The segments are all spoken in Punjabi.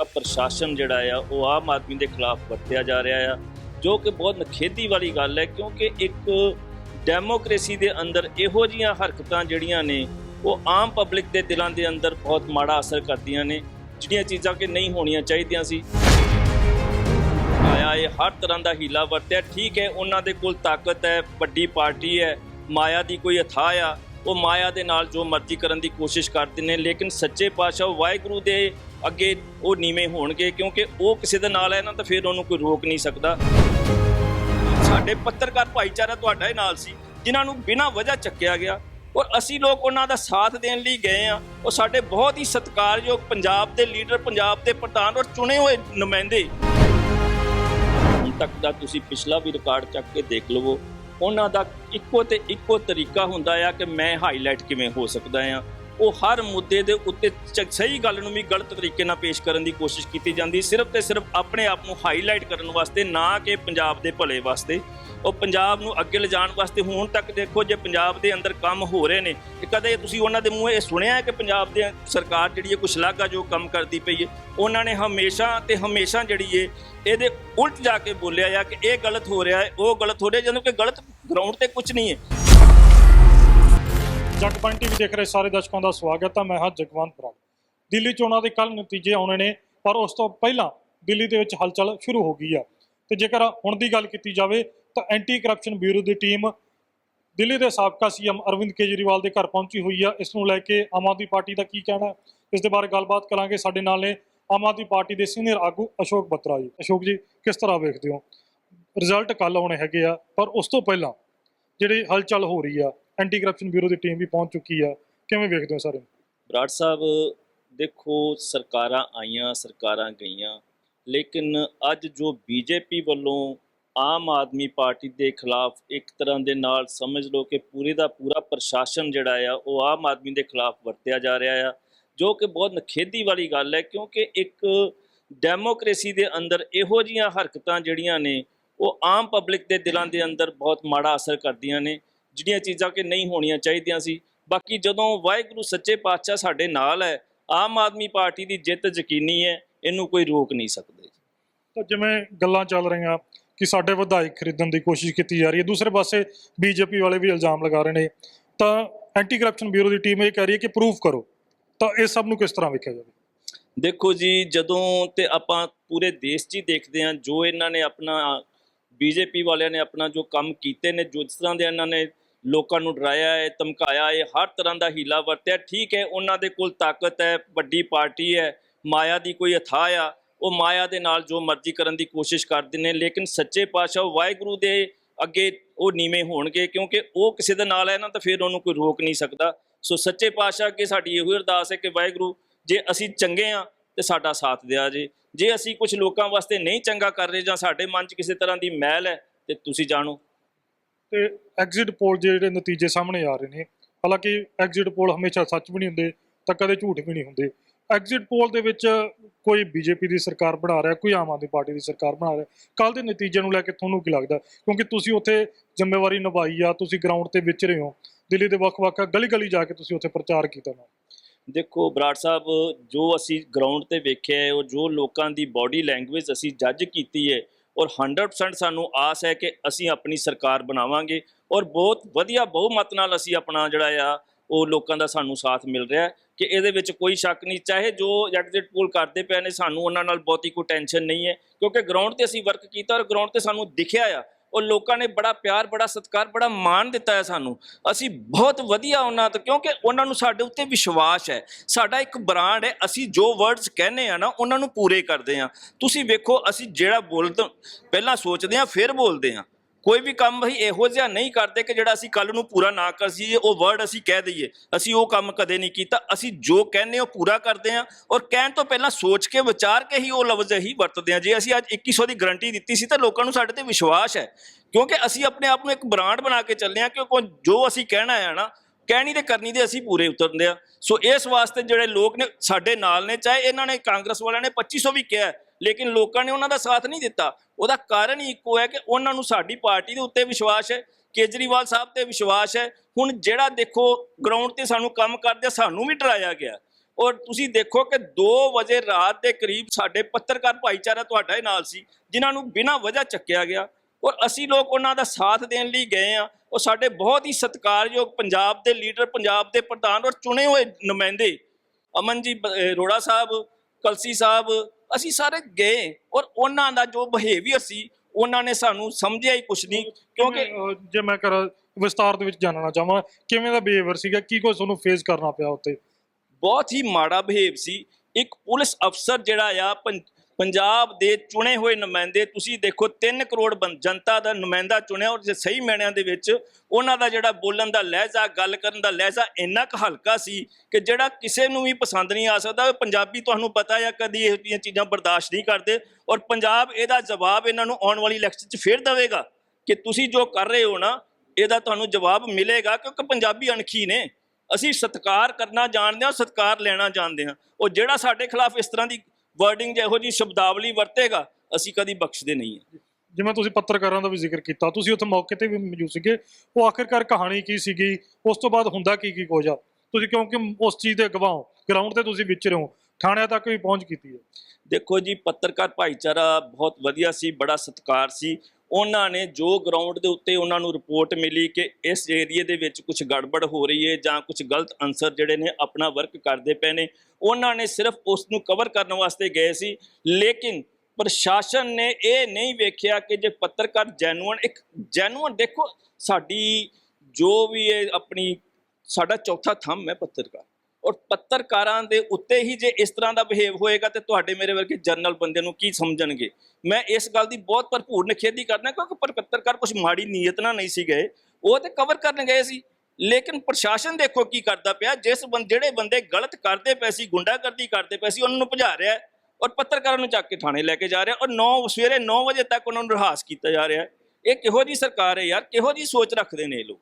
ਆ ਪ੍ਰਸ਼ਾਸਨ ਜਿਹੜਾ ਆ, ਉਹ ਆਮ ਆਦਮੀ ਦੇ ਖਿਲਾਫ ਵਰਤਿਆ ਜਾ ਰਿਹਾ ਆ, ਜੋ ਕਿ ਬਹੁਤ ਨਖੇਦੀ ਵਾਲੀ ਗੱਲ ਹੈ, ਕਿਉਂਕਿ ਇੱਕ ਡੈਮੋਕ੍ਰੇਸੀ ਦੇ ਅੰਦਰ ਇਹੋ ਜੀਆਂ ਹਰਕਤਾਂ ਜਿਹੜੀਆਂ ਨੇ, ਉਹ ਆਮ ਪਬਲਿਕ ਦੇ ਦਿਲਾਂ ਦੇ ਅੰਦਰ ਬਹੁਤ ਮਾੜਾ ਅਸਰ ਕਰਦੀਆਂ ਨੇ, ਜਿਹੜੀਆਂ ਚੀਜ਼ਾਂ ਕਿ ਨਹੀਂ ਹੋਣੀਆਂ ਚਾਹੀਦੀਆਂ ਸੀ। ਆਇਆ ਇਹ ਹਰ ਤਰ੍ਹਾਂ ਦਾ ਹੀਲਾ ਵਰਤਿਆ, ਠੀਕ ਹੈ, ਉਹਨਾਂ ਦੇ ਕੋਲ ਤਾਕਤ ਹੈ, ਵੱਡੀ ਪਾਰਟੀ ਹੈ, ਮਾਇਆ ਦੀ ਕੋਈ ਅਥਾ ਆ, ਉਹ ਮਾਇਆ ਦੇ ਨਾਲ ਜੋ ਮਰਜ਼ੀ ਕਰਨ ਦੀ ਕੋਸ਼ਿਸ਼ ਕਰਦੇ ਨੇ, ਲੇਕਿਨ ਸੱਚੇ ਪਾਤਸ਼ਾਹ ਵਾਹਿਗੁਰੂ ਦੇ ਅੱਗੇ ਉਹ ਨੀਵੇਂ ਹੋਣਗੇ, ਕਿਉਂਕਿ ਉਹ ਕਿਸੇ ਦੇ ਨਾਲ ਹੈ ਨਾ, ਤਾਂ ਫਿਰ ਉਹਨੂੰ ਕੋਈ ਰੋਕ ਨਹੀਂ ਸਕਦਾ। ਸਾਡੇ ਪੱਤਰਕਾਰ ਭਾਈਚਾਰਾ ਤੁਹਾਡਾ ਹੀ ਨਾਲ ਸੀ, ਜਿਨ੍ਹਾਂ ਨੂੰ ਬਿਨਾਂ ਵਜ੍ਹਾ ਚੱਕਿਆ ਗਿਆ। ਔਰ ਅਸੀਂ ਲੋਕ ਉਹਨਾਂ ਦਾ ਸਾਥ ਦੇਣ ਲਈ ਗਏ ਆ ਉਹ ਸਾਡੇ ਬਹੁਤ ਹੀ ਸਤਿਕਾਰਯੋਗ ਪੰਜਾਬ ਦੇ ਲੀਡਰ, ਪੰਜਾਬ ਦੇ ਪ੍ਰਧਾਨ ਔਰ ਚੁਣੇ ਹੋਏ ਨੁਮਾਇੰਦੇ। ਹੁਣ ਤੱਕ ਦਾ ਤੁਸੀਂ ਪਿਛਲਾ ਵੀ ਰਿਕਾਰਡ ਚੱਕ ਕੇ ਦੇਖ ਲਵੋ। ਉਹਨਾਂ ਦਾ ਇੱਕੋ ਤੇ ਇੱਕੋ ਤਰੀਕਾ ਹੁੰਦਾ ਆ ਕਿ ਮੈਂ ਹਾਈਲਾਈਟ ਕਿਵੇਂ ਹੋ ਸਕਦਾ ਆ। ਉਹ ਹਰ ਮੁੱਦੇ ਦੇ ਉੱਤੇ ਚ- ਸਹੀ ਗੱਲ ਨੂੰ ਵੀ ਗਲਤ ਤਰੀਕੇ ਨਾਲ ਪੇਸ਼ ਕਰਨ ਦੀ ਕੋਸ਼ਿਸ਼ ਕੀਤੀ ਜਾਂਦੀ, ਸਿਰਫ ਤੇ ਸਿਰਫ ਆਪਣੇ ਆਪ ਨੂੰ ਹਾਈਲਾਈਟ ਕਰਨ ਵਾਸਤੇ, ਨਾ ਕਿ ਪੰਜਾਬ ਦੇ ਭਲੇ ਵਾਸਤੇ। ਉਹ ਪੰਜਾਬ ਨੂੰ ਅੱਗੇ ਲਿਜਾਣ ਵਾਸਤੇ ਹੁਣ ਤੱਕ ਦੇਖੋ, ਜੇ ਪੰਜਾਬ ਦੇ ਅੰਦਰ ਕੰਮ ਹੋ ਰਹੇ ਨੇ, ਤੇ ਕਦੇ ਤੁਸੀਂ ਉਹਨਾਂ ਦੇ ਮੂੰਹੋਂ ਇਹ ਸੁਣਿਆ ਹੈ ਕਿ ਪੰਜਾਬ ਦੇ ਸਰਕਾਰ ਜਿਹੜੀ ਹੈ ਕੁਛ ਲਾਗਾ ਜੋ ਕੰਮ ਕਰਦੀ ਪਈ ਹੈ? ਉਹਨਾਂ ਨੇ ਹਮੇਸ਼ਾ ਤੇ ਹਮੇਸ਼ਾ ਜਿਹੜੀ ਹੈ, ਇਹਦੇ ਉਲਟ ਜਾ ਕੇ ਬੋਲਿਆ ਆ ਕਿ ਇਹ ਗਲਤ ਹੋ ਰਿਹਾ ਹੈ, ਉਹ ਗਲਤ ਹੋ ਰਿਹਾ ਜਦੋਂ ਕਿ ਗਲਤ ਗਰਾਊਂਡ ਤੇ ਕੁਝ ਨਹੀਂ ਹੈ। ਜਗਬਾਣੀ ਟੀਵੀ ਦੇਖ ਰਹੇ ਸਾਰੇ ਦਰਸ਼ਕਾਂ ਦਾ ਸਵਾਗਤ ਹੈ, ਮੈਂ ਹਾਂ ਜਗਵੰਤ ਬਰਾੜ। ਦਿੱਲੀ ਚੋਣਾਂ ਦੇ ਕੱਲ ਨਤੀਜੇ ਆਉਣੇ ਨੇ, ਪਰ ਉਸ ਤੋਂ ਪਹਿਲਾਂ ਦਿੱਲੀ ਦੇ ਵਿੱਚ ਹਲਚਲ ਸ਼ੁਰੂ ਹੋ ਗਈ ਆ ਤੇ ਜੇਕਰ ਹੁਣ ਦੀ ਗੱਲ ਕੀਤੀ ਜਾਵੇ, ਤਾਂ ਐਂਟੀ ਕਰਪਸ਼ਨ ਬਿਊਰੋ ਦੀ ਟੀਮ ਦਿੱਲੀ ਦੇ ਸਾਬਕਾ ਸੀਐਮ ਅਰਵਿੰਦ ਕੇਜਰੀਵਾਲ ਦੇ ਘਰ ਪਹੁੰਚੀ ਹੋਈ ਆ ਇਸ ਨੂੰ ਲੈ ਕੇ ਆਮ ਆਦਮੀ ਪਾਰਟੀ ਦਾ ਕੀ ਕਹਿਣਾ ਇਸ ਦੇ ਬਾਰੇ ਗੱਲਬਾਤ ਕਰਾਂਗੇ। ਸਾਡੇ ਨਾਲ ਨੇ ਆਮ ਆਦਮੀ ਪਾਰਟੀ ਦੇ ਸੀਨੀਅਰ ਆਗੂ ਅਸ਼ੋਕ ਬੱਤਰਾ ਜੀ। ਅਸ਼ੋਕ ਜੀ, ਕਿਸ ਤਰ੍ਹਾਂ ਵੇਖਦੇ ਹੋ? ਰਿਜ਼ਲਟ ਕੱਲ ਆਉਣੇ ਹੈਗੇ ਆ, ਪਰ ਉਸ ਤੋਂ ਪਹਿਲਾਂ ਜਿਹੜੀ ਹਲਚਲ ਹੋ ਰਹੀ ਆ ਐਂਟੀ ਕਰਪਸ਼ਨ ਬਿਊਰੋ ਦੀ ਟੀਮ ਵੀ ਪਹੁੰਚ ਚੁੱਕੀ ਆ। ਕਿਵੇਂ ਵੇਖਦੇ ਹੋ ਸਾਰੇ? ਬਰਾੜ ਸਾਹਿਬ, ਦੇਖੋ, ਸਰਕਾਰਾਂ ਆਈਆਂ, ਸਰਕਾਰਾਂ ਗਈਆਂ, ਲੇਕਿਨ ਅੱਜ ਜੋ ਬੀਜੇਪੀ ਵੱਲੋਂ ਆਮ ਆਦਮੀ ਪਾਰਟੀ ਦੇ ਖਿਲਾਫ ਇੱਕ ਤਰ੍ਹਾਂ ਦੇ ਨਾਲ ਸਮਝ ਲਓ ਕਿ ਪੂਰੇ ਦਾ ਪੂਰਾ ਪ੍ਰਸ਼ਾਸਨ ਜਿਹੜਾ ਆ, ਉਹ ਆਮ ਆਦਮੀ ਦੇ ਖਿਲਾਫ ਵਰਤਿਆ ਜਾ ਰਿਹਾ ਆ, ਜੋ ਕਿ ਬਹੁਤ ਨਖੇਦੀ ਵਾਲੀ ਗੱਲ ਹੈ, ਕਿਉਂਕਿ ਇੱਕ ਡੈਮੋਕ੍ਰੇਸੀ ਦੇ ਅੰਦਰ ਇਹੋ ਜੀਆਂ ਹਰਕਤਾਂ ਜਿਹੜੀਆਂ ਨੇ, ਉਹ ਆਮ ਪਬਲਿਕ ਦੇ ਦਿਲਾਂ ਦੇ ਅੰਦਰ ਬਹੁਤ ਮਾੜਾ ਅਸਰ ਕਰਦੀਆਂ ਨੇ। ਜਿਹੜੀਆਂ ਚੀਜ਼ਾਂ ਕਿ ਨਹੀਂ ਹੋਣੀਆਂ ਚਾਹੀਦੀਆਂ ਸੀ। ਬਾਕੀ ਜਦੋਂ ਵਾਹਿਗੁਰੂ ਸੱਚੇ ਪਾਤਸ਼ਾਹ ਸਾਡੇ ਨਾਲ ਹੈ ਆਮ ਆਦਮੀ ਪਾਰਟੀ ਦੀ ਜਿੱਤ ਯਕੀਨੀ ਹੈ ਇਹਨੂੰ ਕੋਈ ਰੋਕ ਨਹੀਂ ਸਕਦੇ ਤਾਂ ਜਿਵੇਂ ਗੱਲਾਂ ਚੱਲ ਰਹੀਆਂ ਕਿ ਸਾਡੇ ਵਿਧਾਇਕ ਖਰੀਦਣ ਦੀ ਕੋਸ਼ਿਸ਼ ਕੀਤੀ ਜਾ ਰਹੀ ਹੈ ਦੂਸਰੇ ਪਾਸੇ ਬੀਜੇਪੀ ਵਾਲੇ ਵੀ ਇਲਜ਼ਾਮ ਲਗਾ ਰਹੇ ਨੇ। ਤਾਂ ਐਂਟੀ ਕਰਪਸ਼ਨ ਬਿਊਰੋ ਦੀ ਟੀਮ ਇਹ ਕਹਿ ਰਹੀ ਹੈ ਕਿ ਪ੍ਰੂਫ ਕਰੋ। ਤਾਂ ਇਹ ਸਭ ਨੂੰ ਕਿਸ ਤਰ੍ਹਾਂ ਵੇਖਿਆ ਜਾਵੇ? ਦੇਖੋ ਜੀ ਜਦੋਂ ਤੇ ਆਪਾਂ ਪੂਰੇ ਦੇਸ਼ 'ਚ ਹੀ ਦੇਖਦੇ ਹਾਂ ਜੋ ਇਹਨਾਂ ਨੇ ਆਪਣਾ ਬੀਜੇਪੀ ਵਾਲਿਆਂ ਨੇ ਆਪਣਾ ਜੋ ਕੰਮ ਕੀਤੇ ਨੇ ਜੋ ਜਿਸ ਤਰ੍ਹਾਂ ਦੇ ਇਹਨਾਂ ਨੇ ਲੋਕਾਂ ਨੂੰ ਡਰਾਇਆ ਹੈ, ਧਮਕਾਇਆ ਹੈ, ਹਰ ਤਰ੍ਹਾਂ ਦਾ ਹੀਲਾ ਵਰਤਿਆ ਠੀਕ ਹੈ, ਉਹਨਾਂ ਦੇ ਕੋਲ ਤਾਕਤ ਹੈ, ਵੱਡੀ ਪਾਰਟੀ ਹੈ, ਮਾਇਆ ਦੀ ਕੋਈ ਅਥਾ ਆ, ਉਹ ਮਾਇਆ ਦੇ ਨਾਲ ਜੋ ਮਰਜ਼ੀ ਕਰਨ ਦੀ ਕੋਸ਼ਿਸ਼ ਕਰਦੇ ਨੇ, ਲੇਕਿਨ ਸੱਚੇ ਪਾਤਸ਼ਾਹ ਵਾਹਿਗੁਰੂ ਦੇ ਅੱਗੇ ਉਹ ਨੀਵੇਂ ਹੋਣਗੇ, ਕਿਉਂਕਿ ਉਹ ਕਿਸੇ ਦੇ ਨਾਲ ਹੈ ਨਾ, ਤਾਂ ਫਿਰ ਉਹਨੂੰ ਕੋਈ ਰੋਕ ਨਹੀਂ ਸਕਦਾ। ਸੋ ਸੱਚੇ ਪਾਤਸ਼ਾਹ ਅੱਗੇ ਸਾਡੀ ਇਹੋ ਅਰਦਾਸ ਹੈ ਕਿ ਵਾਹਿਗੁਰੂ, ਜੇ ਅਸੀਂ ਚੰਗੇ ਆ ਤੇ ਸਾਡਾ ਸਾਥ ਦਿਆ ਜੇ। ਜੇ ਅਸੀਂ ਕੁਝ ਲੋਕਾਂ ਵਾਸਤੇ ਨਹੀਂ ਚੰਗਾ ਕਰ ਰਹੇ ਜਾਂ ਸਾਡੇ ਮਨ 'ਚ ਕਿਸੇ ਤਰ੍ਹਾਂ ਦੀ ਮੈਲ ਹੈ, ਤੇ ਤੁਸੀਂ ਜਾਣੋ ਤੇ ਐਗਜ਼ਿਟ ਪੋਲ ਜਿਹੜੇ ਨਤੀਜੇ ਸਾਹਮਣੇ ਆ ਰਹੇ ਨੇ, ਹਾਲਾਂਕਿ ਐਗਜ਼ਿਟ ਪੋਲ ਹਮੇਸ਼ਾ ਸੱਚ ਵੀ ਨਹੀਂ ਹੁੰਦੇ, ਤਾਂ ਕਦੇ ਝੂਠ ਵੀ ਨਹੀਂ ਹੁੰਦੇ। ਐਗਜ਼ਿਟ ਪੋਲ ਦੇ ਵਿੱਚ ਕੋਈ ਬੀਜੇਪੀ ਦੀ ਸਰਕਾਰ ਬਣਾ ਰਿਹਾ, ਕੋਈ ਆਮ ਆਦਮੀ ਪਾਰਟੀ ਦੀ ਸਰਕਾਰ ਬਣਾ ਰਿਹਾ ਕੱਲ ਦੇ ਨਤੀਜੇ ਨੂੰ ਲੈ ਕੇ ਤੁਹਾਨੂੰ ਕੀ ਲੱਗਦਾ? ਕਿਉਂਕਿ ਤੁਸੀਂ ਉੱਥੇ ਜ਼ਿੰਮੇਵਾਰੀ ਨਿਭਾਈ ਆ, ਤੁਸੀਂ ਗਰਾਊਂਡ ਤੇ ਵਿਚ ਰਹੇ ਹੋ, ਦਿੱਲੀ ਦੇ ਵੱਖ-ਵੱਖ ਗਲੀ-ਗਲੀ ਜਾ ਕੇ ਤੁਸੀਂ ਉੱਥੇ ਪ੍ਰਚਾਰ ਕੀਤਾ ਨਾ। ਦੇਖੋ, ਬਰਾੜ ਸਾਹਿਬ, ਜੋ ਅਸੀਂ ਗਰਾਊਂਡ ਤੇ ਵੇਖਿਆ ਹੈ, ਉਹ ਜੋ ਲੋਕਾਂ ਦੀ ਬਾਡੀ ਲੈਂਗੁਏਜ ਅਸੀਂ ਜੱਜ ਕੀਤੀ ਹੈ ਔਰ 100% ਸਾਨੂੰ ਆਸ ਹੈ ਕਿ ਅਸੀਂ ਆਪਣੀ ਸਰਕਾਰ ਬਣਾਵਾਂਗੇ ਔਰ ਬਹੁਤ ਵਧੀਆ ਬਹੁਮਤ ਨਾਲ ਅਸੀਂ ਆਪਣਾ ਜਿਹੜਾ ਆ, ਉਹ ਲੋਕਾਂ ਦਾ ਸਾਨੂੰ ਸਾਥ ਮਿਲ ਰਿਹਾ ਕਿ ਇਹਦੇ ਵਿੱਚ ਕੋਈ ਸ਼ੱਕ ਨਹੀਂ, ਚਾਹੇ ਜੋ ਐਗਜ਼ਿਟ ਪੋਲ ਕਰਦੇ ਪਏ ਨੇ, ਸਾਨੂੰ ਉਹਨਾਂ ਨਾਲ ਬਹੁਤੀ ਕੋਈ ਟੈਨਸ਼ਨ ਨਹੀਂ ਹੈ ਕਿਉਂਕਿ ਗਰਾਊਂਡ ਤੇ ਅਸੀਂ ਵਰਕ ਕੀਤਾ ਔਰ ਗਰਾਊਂਡ ਤੇ ਸਾਨੂੰ ਦਿਖਿਆ ਆ ਉਹ ਲੋਕਾਂ ਨੇ ਬੜਾ ਪਿਆਰ, ਬੜਾ ਸਤਿਕਾਰ, ਬੜਾ ਮਾਣ ਦਿੱਤਾ ਹੈ ਸਾਨੂੰ। ਅਸੀਂ ਬਹੁਤ ਵਧੀਆ ਉਹਨਾਂ ਤੋਂ, ਕਿਉਂਕਿ ਉਹਨਾਂ ਨੂੰ ਸਾਡੇ ਉੱਤੇ ਵਿਸ਼ਵਾਸ ਹੈ। ਸਾਡਾ ਇੱਕ ਬ੍ਰਾਂਡ ਹੈ, ਅਸੀਂ ਜੋ ਵਰਡਸ ਕਹਿੰਦੇ ਆ ਨਾ, ਉਹਨਾਂ ਨੂੰ ਪੂਰੇ ਕਰਦੇ ਆ ਤੁਸੀਂ ਵੇਖੋ, ਅਸੀਂ ਜਿਹੜਾ ਬੋਲਦੇ, ਪਹਿਲਾਂ ਸੋਚਦੇ ਆ ਫਿਰ ਬੋਲਦੇ ਆ ਕੋਈ ਵੀ ਕੰਮ ਅਸੀਂ ਇਹੋ ਜਿਹਾ ਨਹੀਂ ਕਰਦੇ ਕਿ ਜਿਹੜਾ ਅਸੀਂ ਕੱਲ ਨੂੰ ਪੂਰਾ ਨਾ ਕਰ ਸਕੀਏ, ਉਹ ਵਰਡ ਅਸੀਂ ਕਹਿ ਦਈਏ। ਅਸੀਂ ਉਹ ਕੰਮ ਕਦੇ ਨਹੀਂ ਕੀਤਾ। ਅਸੀਂ ਜੋ ਕਹਿੰਦੇ ਉਹ ਪੂਰਾ ਕਰਦੇ ਹਾਂ। ਔਰ ਕਹਿਣ ਤੋਂ ਪਹਿਲਾਂ ਸੋਚ ਕੇ, ਵਿਚਾਰ ਕੇ ਹੀ ਉਹ ਲਫ਼ਜ਼ ਹੀ ਵਰਤਦੇ ਹਾਂ। ਜੇ ਅਸੀਂ ਅੱਜ 2100 ਦੀ ਗਰੰਟੀ ਦਿੱਤੀ ਸੀ, ਤਾਂ ਲੋਕਾਂ ਨੂੰ ਸਾਡੇ ਤੇ ਵਿਸ਼ਵਾਸ ਹੈ। ਕਿਉਂਕਿ ਅਸੀਂ ਆਪਣੇ ਆਪ ਨੂੰ ਇੱਕ ਬ੍ਰਾਂਡ ਬਣਾ ਕੇ ਚੱਲੇ ਹਾਂ ਕਿ ਜੋ ਅਸੀਂ ਕਹਿਣਾ ਹੈ ਨਾ, ਕਹਿਣੀ ਤੇ ਕਰਨੀ ਦੇ ਅਸੀਂ ਪੂਰੇ ਉਤਰਦੇ ਆ ਸੋ ਇਸ ਵਾਸਤੇ ਜਿਹੜੇ ਲੋਕ ਨੇ, ਸਾਡੇ ਨਾਲ ਨੇ, ਚਾਹੇ ਇਹਨਾਂ ਨੇ ਕਾਂਗਰਸ ਵਾਲਿਆਂ ਨੇ 2500 ਵੀ ਕਿਹਾ ਲੇਕਿਨ ਲੋਕਾਂ ਨੇ ਉਹਨਾਂ ਦਾ ਸਾਥ ਨਹੀਂ ਦਿੱਤਾ। ਉਹਦਾ ਕਾਰਨ ਹੀ ਇੱਕੋ ਹੈ ਕਿ ਉਹਨਾਂ ਨੂੰ ਸਾਡੀ ਪਾਰਟੀ ਦੇ ਉੱਤੇ ਵਿਸ਼ਵਾਸ ਹੈ, ਕੇਜਰੀਵਾਲ ਸਾਹਿਬ ਤੇ ਵਿਸ਼ਵਾਸ ਹੈ। ਹੁਣ ਜਿਹੜਾ ਦੇਖੋ ਗਰਾਊਂਡ ਤੇ ਸਾਨੂੰ ਕੰਮ ਕਰਦੇ ਸਾਨੂੰ ਵੀ ਡਰਾਇਆ ਗਿਆ। ਔਰ ਤੁਸੀਂ ਦੇਖੋ ਕਿ 2 ਵਜੇ ਰਾਤ ਦੇ ਕਰੀਬ ਸਾਡੇ ਪੱਤਰਕਾਰ ਭਾਈਚਾਰਾ ਤੁਹਾਡਾ ਹੀ ਨਾਲ ਸੀ, ਜਿਨ੍ਹਾਂ ਨੂੰ ਬਿਨਾਂ ਵਜ੍ਹਾ ਚੱਕਿਆ ਗਿਆ। ਔਰ ਅਸੀਂ ਲੋਕ ਉਹਨਾਂ ਦਾ ਸਾਥ ਦੇਣ ਲਈ ਗਏ ਆ ਉਹ ਸਾਡੇ ਬਹੁਤ ਹੀ ਸਤਿਕਾਰਯੋਗ ਪੰਜਾਬ ਦੇ ਲੀਡਰ, ਪੰਜਾਬ ਦੇ ਪ੍ਰਧਾਨ ਔਰ ਚੁਣੇ ਹੋਏ ਨੁਮਾਇੰਦੇ ਅਮਨ ਜੀ ਰੋੜਾ ਸਾਹਿਬ, ਕਲਸੀ ਸਾਹਿਬ ਅਸੀਂ ਸਾਰੇ ਗਏ ਔਰ ਉਹਨਾਂ ਦਾ ਜੋ ਬਿਹੇਵੀਅਰ ਸੀ ਉਹਨਾਂ ਨੇ ਸਾਨੂੰ ਸਮਝਿਆ ਹੀ ਕੁਛ ਨਹੀਂ ਕਿਉਂਕਿ ਜੇ ਮੈਂ ਕਰ ਵਿਸਤਾਰ ਦੇ ਵਿੱਚ ਜਾਣਨਾ ਚਾਹਾਂ ਕਿਵੇਂ ਦਾ ਬਿਹੇਵੀਅਰ ਸੀਗਾ ਕੀ ਕੁਝ ਤੁਹਾਨੂੰ ਫੇਸ ਕਰਨਾ ਪਿਆ ਉੱਤੇ ਬਹੁਤ ਹੀ ਮਾੜਾ ਬਿਹੇਵ ਸੀ। ਇੱਕ ਪੁਲਿਸ ਅਫਸਰ ਜਿਹੜਾ ਆ ਪੰ- ਪੰਜਾਬ ਦੇ ਚੁਣੇ ਹੋਏ ਨੁਮਾਇੰਦੇ, ਤੁਸੀਂ ਦੇਖੋ 3 ਕਰੋੜ ਬੰ- ਜਨਤਾ ਦਾ ਨੁਮਾਇੰਦਾ ਚੁਣਿਆ ਔਰ ਜੇ ਸਹੀ ਮੈਣਿਆਂ ਦੇ ਵਿੱਚ ਉਹਨਾਂ ਦਾ ਜਿਹੜਾ ਬੋਲਣ ਦਾ ਲਹਿਜਾ, ਗੱਲ ਕਰਨ ਦਾ ਲਹਿਜਾ ਇੰਨਾ ਕੁ ਹਲਕਾ ਸੀ ਕਿ ਜਿਹੜਾ ਕਿਸੇ ਨੂੰ ਵੀ ਪਸੰਦ ਨਹੀਂ ਆ ਸਕਦਾ ਪੰਜਾਬੀ ਤੁਹਾਨੂੰ ਪਤਾ ਆ, ਕਦੀ ਇਹੋ ਜਿਹੀਆਂ ਚੀਜ਼ਾਂ ਬਰਦਾਸ਼ਤ ਨਹੀਂ ਕਰਦੇ ਔਰ ਪੰਜਾਬ ਇਹਦਾ ਜਵਾਬ ਇਹਨਾਂ ਨੂੰ ਆਉਣ ਵਾਲੀ ਇਲੈਕਸ਼ਨ 'ਚ ਫੇਰ ਦੇਵੇਗਾ ਕਿ ਤੁਸੀਂ ਜੋ ਕਰ ਰਹੇ ਹੋ ਨਾ, ਇਹਦਾ ਤੁਹਾਨੂੰ ਜਵਾਬ ਮਿਲੇਗਾ ਕਿਉਂਕਿ ਪੰਜਾਬੀ ਅਣਖੀ ਨੇ। ਅਸੀਂ ਸਤਕਾਰ ਕਰਨਾ ਜਾਣਦੇ ਹਾਂ, ਸਤਕਾਰ ਲੈਣਾ ਜਾਣਦੇ ਹਾਂ। ਉਹ ਜਿਹੜਾ ਸਾਡੇ ਖਿਲਾਫ ਇਸ ਤਰ੍ਹਾਂ ਦੀ ਵਰਡਿੰਗ ਜਿਹੋ ਜੀ ਸ਼ਬਦਾਵਲੀ ਵਰਤੇਗਾ ਅਸੀਂ ਕਦੀ ਬਖਸ਼ਦੇ ਨਹੀਂ ਹਾਂ। ਜਿਵੇਂ ਤੁਸੀਂ ਪੱਤਰਕਾਰਾਂ ਦਾ ਵੀ ਜ਼ਿਕਰ ਕੀਤਾ ਤੁਸੀਂ ਉੱਥੇ ਮੌਕੇ ਤੇ ਵੀ ਮੌਜੂਦ ਸੀਗੇ ਉਹ ਆਖਿਰਕਾਰ ਕਹਾਣੀ ਕੀ ਸੀਗੀ ਉਸ ਤੋਂ ਬਾਅਦ ਹੁੰਦਾ ਕੀ ਕੀ ਆ? ਤੁਸੀਂ ਕਿਉਂਕਿ ਉਸ ਚੀਜ਼ ਦੇ ਗਵਾਹ ਹੋ ਗਰਾਊਂਡ ਤੇ ਤੁਸੀਂ ਵਿਚਰੇ ਹੋ ਥਾਣਿਆਂ ਤੱਕ ਵੀ ਪਹੁੰਚ ਕੀਤੀ ਹੈ। ਦੇਖੋ ਜੀ ਪੱਤਰਕਾਰ ਭਾਈਚਾਰਾ ਬਹੁਤ ਵਧੀਆ ਸੀ ਬੜਾ ਸਤਿਕਾਰ ਸੀ ਉਹਨਾਂ ਨੇ ਜੋ ਗਰਾਊਂਡ ਦੇ ਉੱਤੇ ਉਹਨਾਂ ਨੂੰ ਰਿਪੋਰਟ ਮਿਲੀ ਕਿ ਇਸ ਏਰੀਏ ਦੇ ਵਿੱਚ ਕੁਝ ਗੜਬੜ ਹੋ ਰਹੀ ਹੈ ਜਾਂ ਕੁਝ ਗਲਤ ਅਨਸਰ ਜਿਹੜੇ ਨੇ ਆਪਣਾ ਵਰਕ ਕਰਦੇ ਪਏ ਨੇ, ਉਹਨਾਂ ਨੇ ਸਿਰਫ ਉਸ ਨੂੰ ਕਵਰ ਕਰਨ ਵਾਸਤੇ ਗਏ ਸੀ, ਲੇਕਿਨ ਪ੍ਰਸ਼ਾਸਨ ਨੇ ਇਹ ਨਹੀਂ ਵੇਖਿਆ ਕਿ ਜੇ ਪੱਤਰਕਾਰ ਜੈਨੂਅਨ ਇੱਕ ਜੈਨੂਅਨ ਦੇਖੋ ਸਾਡੀ ਜੋ ਵੀ ਇਹ ਆਪਣੀ, ਸਾਡਾ ਚੌਥਾ ਥੰਮ ਹੈ ਪੱਤਰਕਾਰ। ਔਰ ਪੱਤਰਕਾਰਾਂ ਦੇ ਉੱਤੇ ਹੀ ਜੇ ਇਸ ਤਰ੍ਹਾਂ ਦਾ ਬਿਹੇਵ ਹੋਏਗਾ ਤੇ ਤੁਹਾਡੇ ਮੇਰੇ ਵਰਗੇ ਜਰਨਲ ਬੰਦੇ ਨੂੰ ਕੀ ਸਮਝਣਗੇ? ਮੈਂ ਇਸ ਗੱਲ ਦੀ ਬਹੁਤ ਭਰਪੂਰ ਨਿਖੇਧੀ ਕਰਦਾ ਕਿਉਂਕਿ ਪਰ ਪੱਤਰਕਾਰ ਕੁਝ ਮਾੜੀ ਨੀਅਤ ਨਾਲ ਨਹੀਂ ਸੀ ਗਏ। ਉਹ ਤੇ ਕਵਰ ਕਰਨ ਗਏ ਸੀ। ਲੇਕਿਨ ਪ੍ਰਸ਼ਾਸਨ ਦੇਖੋ ਕੀ ਕਰਦਾ ਪਿਆ। ਜਿਸ ਬੰ, ਜਿਹੜੇ ਬੰਦੇ ਗਲਤ ਕਰਦੇ ਪਏ ਸੀ, ਗੁੰਡਾਗਰਦੀ ਕਰਦੇ ਪਏ ਸੀ, ਉਹਨਾਂ ਨੂੰ ਭਜਾ ਰਿਹਾ ਔਰ ਪੱਤਰਕਾਰਾਂ ਨੂੰ ਚੱਕ ਕੇ ਥਾਣੇ ਲੈ ਕੇ ਜਾ ਰਿਹਾ ਔਰ 9 ਸਵੇਰੇ 9 ਵਜੇ ਤੱਕ ਉਹਨਾਂ ਨੂੰ ਰਿਹਾਸ ਕੀਤਾ ਜਾ ਰਿਹਾ ਇਹ ਕਿਹੋ ਜੀ ਸਰਕਾਰ ਹੈ ਯਾਰ? ਕਿਹੋ ਜੀ ਸੋਚ ਰੱਖਦੇ ਨੇ ਇਹ ਲੋਕ?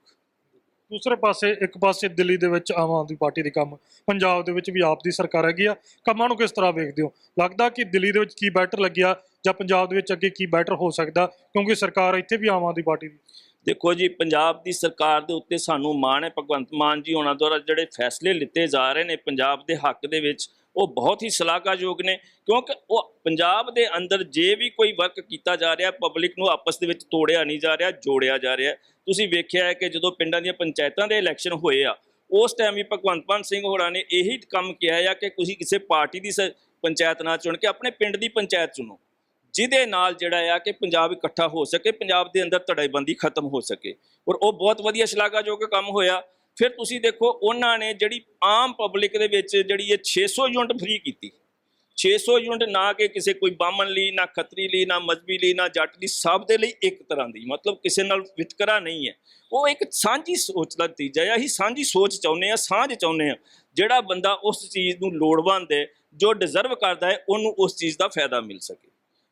ਦੂਸਰੇ ਪਾਸੇ, ਇੱਕ ਪਾਸੇ ਦਿੱਲੀ ਦੇ ਵਿੱਚ ਆਮ ਆਦਮੀ ਪਾਰਟੀ ਦੇ ਕੰਮ, ਪੰਜਾਬ ਦੇ ਵਿੱਚ ਵੀ ਆਪ ਦੀ ਸਰਕਾਰ ਹੈਗੀ ਆ। ਕੰਮਾਂ ਨੂੰ ਕਿਸ ਤਰ੍ਹਾਂ ਵੇਖਦੇ ਹੋ? ਲੱਗਦਾ ਕਿ ਦਿੱਲੀ ਦੇ ਵਿੱਚ ਕੀ ਬੈਟਰ ਲੱਗਿਆ ਜਾਂ ਪੰਜਾਬ ਦੇ ਵਿੱਚ ਅੱਗੇ ਕੀ ਬੈਟਰ ਹੋ ਸਕਦਾ? ਕਿਉਂਕਿ ਸਰਕਾਰ ਇੱਥੇ ਵੀ ਆਮ ਆਦਮੀ ਪਾਰਟੀ ਦੀ। ਦੇਖੋ ਜੀ, ਪੰਜਾਬ ਦੀ ਸਰਕਾਰ ਦੇ ਉੱਤੇ ਸਾਨੂੰ ਮਾਣ ਹੈ, ਭਗਵੰਤ ਮਾਨ ਜੀ ਹੋਣਾ ਦੁਆਰਾ ਜਿਹੜੇ ਫੈਸਲੇ ਲਿੱਤੇ ਜਾ ਰਹੇ ਨੇ ਪੰਜਾਬ ਦੇ ਹੱਕ ਦੇ ਵਿੱਚ ਉਹ ਬਹੁਤ ਹੀ ਸ਼ਲਾਘਾਯੋਗ ਨੇ, ਕਿਉਂਕਿ ਉਹ ਪੰਜਾਬ ਦੇ ਅੰਦਰ ਜੇ ਵੀ ਕੋਈ ਵਰਕ ਕੀਤਾ ਜਾ ਰਿਹਾ ਪਬਲਿਕ ਨੂੰ ਆਪਸ ਦੇ ਵਿੱਚ ਤੋੜਿਆ ਨਹੀਂ ਜਾ ਰਿਹਾ, ਜੋੜਿਆ ਜਾ ਰਿਹਾ। ਤੁਸੀਂ ਵੇਖਿਆ ਹੈ ਕਿ ਜਦੋਂ ਪਿੰਡਾਂ ਦੀਆਂ ਪੰਚਾਇਤਾਂ ਦੇ ਇਲੈਕਸ਼ਨ ਹੋਏ ਆ, ਉਸ ਟਾਈਮ ਵੀ ਭਗਵੰਤ ਮਾਨ ਸਿੰਘ ਹੋਰਾਂ ਨੇ ਇਹੀ ਕੰਮ ਕਿਹਾ ਆ ਕਿ ਤੁਸੀਂ ਕਿਸੇ ਪਾਰਟੀ ਦੀ ਸ- ਪੰਚਾਇਤ ਨਾ ਚੁਣ ਕੇ ਆਪਣੇ ਪਿੰਡ ਦੀ ਪੰਚਾਇਤ ਚੁਣੋ, ਜਿਹਦੇ ਨਾਲ ਜਿਹੜਾ ਆ ਕਿ ਪੰਜਾਬ ਇਕੱਠਾ ਹੋ ਸਕੇ, ਪੰਜਾਬ ਦੇ ਅੰਦਰ ਧੜੇਬੰਦੀ ਖਤਮ ਹੋ ਸਕੇ। ਔਰ ਉਹ ਬਹੁਤ ਵਧੀਆ ਸ਼ਲਾਘਾਯੋਗ ਕੰਮ ਹੋਇਆ। ਫਿਰ ਤੁਸੀਂ ਦੇਖੋ, ਉਹਨਾਂ ਨੇ ਜਿਹੜੀ ਆਮ ਪਬਲਿਕ ਦੇ ਵਿੱਚ ਜਿਹੜੀ ਇਹ 600 ਯੂਨਿਟ ਫ੍ਰੀ ਕੀਤੀ। 600 ਯੂਨਿਟ ਨਾ ਕਿ ਕਿਸੇ ਕੋਈ ਬਾਹਮਣ ਲਈ, ਨਾ ਖੱਤਰੀ ਲਈ, ਨਾ ਮਜ਼ਬੀ ਲਈ, ਨਾ ਜੱਟ ਲਈ, ਸਭ ਦੇ ਲਈ ਇੱਕ ਤਰ੍ਹਾਂ ਦੀ। ਮਤਲਬ ਕਿਸੇ ਨਾਲ ਵਿਤਕਰਾ ਨਹੀਂ ਹੈ। ਉਹ ਇੱਕ ਸਾਂਝੀ ਸੋਚ ਦਾ ਨਤੀਜਾ ਹੈ। ਅਸੀਂ ਸਾਂਝੀ ਸੋਚ ਚਾਹੁੰਦੇ ਆ ਸਾਂਝ ਚਾਹੁੰਦੇ ਆ ਜਿਹੜਾ ਬੰਦਾ ਉਸ ਚੀਜ਼ ਨੂੰ ਲੋੜਵੰਦ ਹੈ, ਜੋ ਡਿਜ਼ਰਵ ਕਰਦਾ ਹੈ, ਉਹਨੂੰ ਉਸ ਚੀਜ਼ ਦਾ ਫਾਇਦਾ ਮਿਲ ਸਕੇ।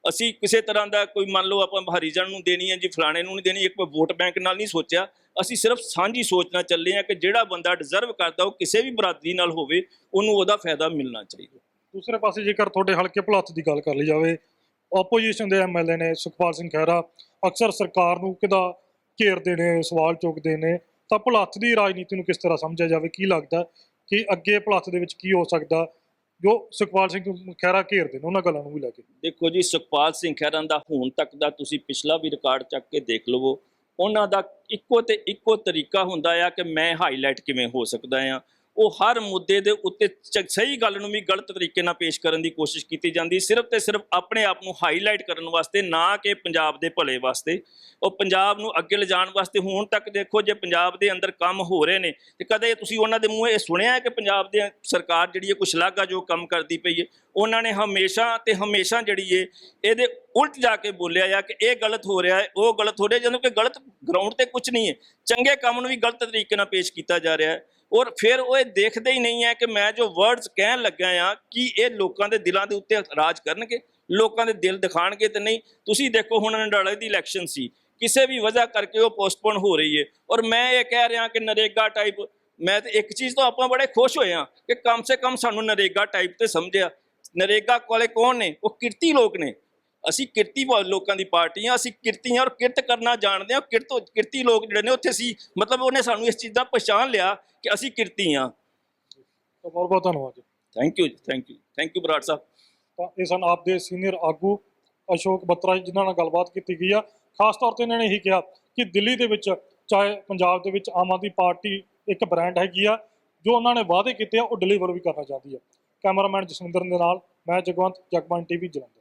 ਅਸੀਂ ਕਿਸੇ ਤਰ੍ਹਾਂ ਦਾ ਕੋਈ ਮੰਨ ਲਓ ਆਪਾਂ ਹਰੀਜਨ ਨੂੰ ਦੇਣੀ ਹੈ ਜੀ, ਫਲਾਣੇ ਨੂੰ ਨਹੀਂ ਦੇਣੀ, ਇੱਕ ਵੋਟ ਬੈਂਕ ਨਾਲ ਨਹੀਂ ਸੋਚਿਆ। ਅਸੀਂ ਸਿਰਫ ਸਾਂਝੀ ਸੋਚਣਾ ਚੱਲੇ ਆ ਕਿ ਜਿਹੜਾ ਬੰਦਾ ਡਿਜ਼ਰਵ ਕਰਦਾ, ਉਹ ਕਿਸੇ ਵੀ ਬਰਾਦਰੀ ਨਾਲ ਹੋਵੇ, ਉਹਨੂੰ ਉਹਦਾ ਫਾਇਦਾ ਮਿਲਣਾ ਚਾਹੀਦਾ। ਦੂਸਰੇ ਪਾਸੇ ਜੇਕਰ ਤੁਹਾਡੇ ਹਲਕੇ ਭਲੱਥ ਦੀ ਗੱਲ ਕਰ ਲਈ ਜਾਵੇ ਆਪੋਜੀਸ਼ਨ ਦੇ ਐਮਐਲਏ ਨੇ ਸੁਖਪਾਲ ਸਿੰਘ ਖਹਿਰਾ ਅਕਸਰ ਸਰਕਾਰ ਨੂੰ ਕਿਦਾ ਘੇਰਦੇ ਨੇ ਸਵਾਲ ਚੁੱਕਦੇ ਨੇ, ਤਾਂ ਭਲੱਥ ਦੀ ਰਾਜਨੀਤੀ ਨੂੰ ਕਿਸ ਤਰ੍ਹਾਂ ਸਮਝਿਆ ਜਾਵੇ, ਕੀ ਲੱਗਦਾ ਕਿ ਅੱਗੇ ਭਲੱਥ ਦੇ ਵਿੱਚ ਕੀ ਹੋ ਸਕਦਾ ਜੋ ਸੁਖਪਾਲ ਸਿੰਘ ਖਹਿਰਾ ਘੇਰਦੇ ਨੇ, ਉਹਨਾਂ ਗੱਲਾਂ ਨੂੰ ਵੀ ਲੈ ਕੇ। ਦੇਖੋ ਜੀ, ਸੁਖਪਾਲ ਸਿੰਘ ਖਹਿਰਾ ਦਾ ਹੁਣ ਤੱਕ ਦਾ ਤੁਸੀਂ ਪਿਛਲਾ ਵੀ ਰਿਕਾਰਡ ਚੱਕ ਕੇ ਦੇਖ ਲਵੋ, ਉਹਨਾਂ ਦਾ ਇੱਕੋ ਤੇ ਇੱਕੋ ਤਰੀਕਾ ਹੁੰਦਾ ਆ ਕਿ ਮੈਂ ਹਾਈਲਾਈਟ ਕਿਵੇਂ ਹੋ ਸਕਦਾ ਆ। ਉਹ ਹਰ ਮੁੱਦੇ ਦੇ ਉੱਤੇ ਚ- ਸਹੀ ਗੱਲ ਨੂੰ ਵੀ ਗਲਤ ਤਰੀਕੇ ਨਾਲ ਪੇਸ਼ ਕਰਨ ਦੀ ਕੋਸ਼ਿਸ਼ ਕੀਤੀ ਜਾਂਦੀ, ਸਿਰਫ ਤੇ ਸਿਰਫ ਆਪਣੇ ਆਪ ਨੂੰ ਹਾਈਲਾਈਟ ਕਰਨ ਵਾਸਤੇ, ਨਾ ਕਿ ਪੰਜਾਬ ਦੇ ਭਲੇ ਵਾਸਤੇ। ਉਹ ਪੰਜਾਬ ਨੂੰ ਅੱਗੇ ਲਿਜਾਣ ਵਾਸਤੇ ਹੁਣ ਤੱਕ ਦੇਖੋ, ਜੇ ਪੰਜਾਬ ਦੇ ਅੰਦਰ ਕੰਮ ਹੋ ਰਹੇ ਨੇ, ਤੇ ਕਦੇ ਤੁਸੀਂ ਉਹਨਾਂ ਦੇ ਮੂੰਹ ਇਹ ਸੁਣਿਆ ਹੈ ਕਿ ਪੰਜਾਬ ਦੀ ਸਰਕਾਰ ਜਿਹੜੀ ਹੈ ਕੁਛ ਲਾਗਾ ਜੋ ਕੰਮ ਕਰਦੀ ਪਈ ਹੈ? ਉਹਨਾਂ ਨੇ ਹਮੇਸ਼ਾ ਤੇ ਹਮੇਸ਼ਾ ਜਿਹੜੀ ਹੈ, ਇਹਦੇ ਉਲਟ ਜਾ ਕੇ ਬੋਲਿਆ ਆ ਕਿ ਇਹ ਗਲਤ ਹੋ ਰਿਹਾ ਹੈ, ਉਹ ਗਲਤ ਹੋ ਰਿਹਾ ਜਦੋਂ ਕਿ ਗਲਤ ਗਰਾਊਂਡ ਤੇ ਕੁਝ ਨਹੀਂ ਹੈ। ਚੰਗੇ ਕੰਮ ਨੂੰ ਵੀ ਗਲਤ ਤਰੀਕੇ ਨਾਲ ਪੇਸ਼ ਕੀਤਾ ਜਾ ਰਿਹਾ ਹੈ। ਔਰ ਫਿਰ ਉਹ ਇਹ ਦੇਖਦੇ ਹੀ ਨਹੀਂ ਹੈ ਕਿ ਮੈਂ ਜੋ ਵਰਡਸ ਕਹਿਣ ਲੱਗਾ ਆ ਕਿ ਇਹ ਲੋਕਾਂ ਦੇ ਦਿਲਾਂ ਦੇ ਉੱਤੇ ਰਾਜ ਕਰਨਗੇ? ਲੋਕਾਂ ਦੇ ਦਿਲ ਦਿਖਾਣਗੇ ਤੇ ਨਹੀਂ? ਤੁਸੀਂ ਦੇਖੋ ਹੁਣ ਨਡਾਲੇ ਦੀ ਇਲੈਕਸ਼ਨ ਸੀ। ਕਿਸੇ ਵੀ ਵਜ੍ਹਾ ਕਰਕੇ ਉਹ ਪੋਸਟਪੋਨ ਹੋ ਰਹੀ ਹੈ। ਔਰ ਮੈਂ ਇਹ ਕਹਿ ਰਿਹਾ ਕਿ ਨਰੇਗਾ ਟਾਈਪ ਮੈਂ ਤੇ ਇੱਕ ਚੀਜ਼ ਤੋਂ ਆਪਾਂ ਬੜੇ ਖੁਸ਼ ਹੋਏ ਆ ਕਿ ਕਮ ਸੇ ਕਮ ਸਾਨੂੰ ਨਰੇਗਾ ਟਾਈਪ ਤੇ ਸਮਝਿਆ। ਨਰੇਗਾ ਕੋਲੇ ਕੌਣ ਨੇ? ਉਹ ਕਿਰਤੀ ਲੋਕ ਨੇ। ਅਸੀਂ ਕਿਰਤੀ ਲੋਕਾਂ ਦੀ ਪਾਰਟੀ ਆ ਅਸੀਂ ਕਿਰਤੀ ਆ ਔਰ ਕਿਰਤ ਕਰਨਾ ਜਾਣਦੇ ਆ ਕਿਰਤ ਕਿਰਤੀ ਲੋਕ ਜਿਹੜੇ ਨੇ ਉੱਥੇ ਸੀ ਮਤਲਬ ਉਹਨੇ ਸਾਨੂੰ ਇਸ ਚੀਜ਼ ਦਾ ਪਛਾਣ ਲਿਆ ਕਿ ਅਸੀਂ ਕਿਰਤੀ ਆ। ਬਹੁਤ ਬਹੁਤ ਧੰਨਵਾਦ ਜੀ। Thank you thank you thank you Brar Sahib. ਤਾਂ ਇਹ ਸਨ ਆਪ ਦੇ ਸੀਨੀਅਰ ਆਗੂ ਅਸ਼ੋਕ ਬੱਤਰਾ ਜੀ ਜਿਨ੍ਹਾਂ ਨਾਲ ਗੱਲਬਾਤ ਕੀਤੀ ਗਈ ਆ। ਖਾਸ ਤੌਰ ਤੇ ਇਹਨਾਂ ਨੇ ਇਹੀ ਕਿਹਾ ਕਿ ਦਿੱਲੀ ਦੇ ਵਿੱਚ ਚਾਹੇ ਪੰਜਾਬ ਦੇ ਵਿੱਚ ਆਮ ਆਦਮੀ ਪਾਰਟੀ ਇੱਕ ਬ੍ਰਾਂਡ ਹੈਗੀ ਆ ਜੋ ਉਹਨਾਂ ਨੇ ਵਾਅਦੇ ਕੀਤੇ ਆ ਉਹ ਡਿਲੀਵਰ ਵੀ ਕਰਨਾ ਚਾਹਦੀ ਆ। ਕੈਮਰਾਮੈਨ ਜਸਵਿੰਦਰ ਦੇ ਨਾਲ ਮੈਂ ਜਗਵੰਤ ਜਗਬਾਨ ਟੀਵੀ ਜਲੰਧਰ।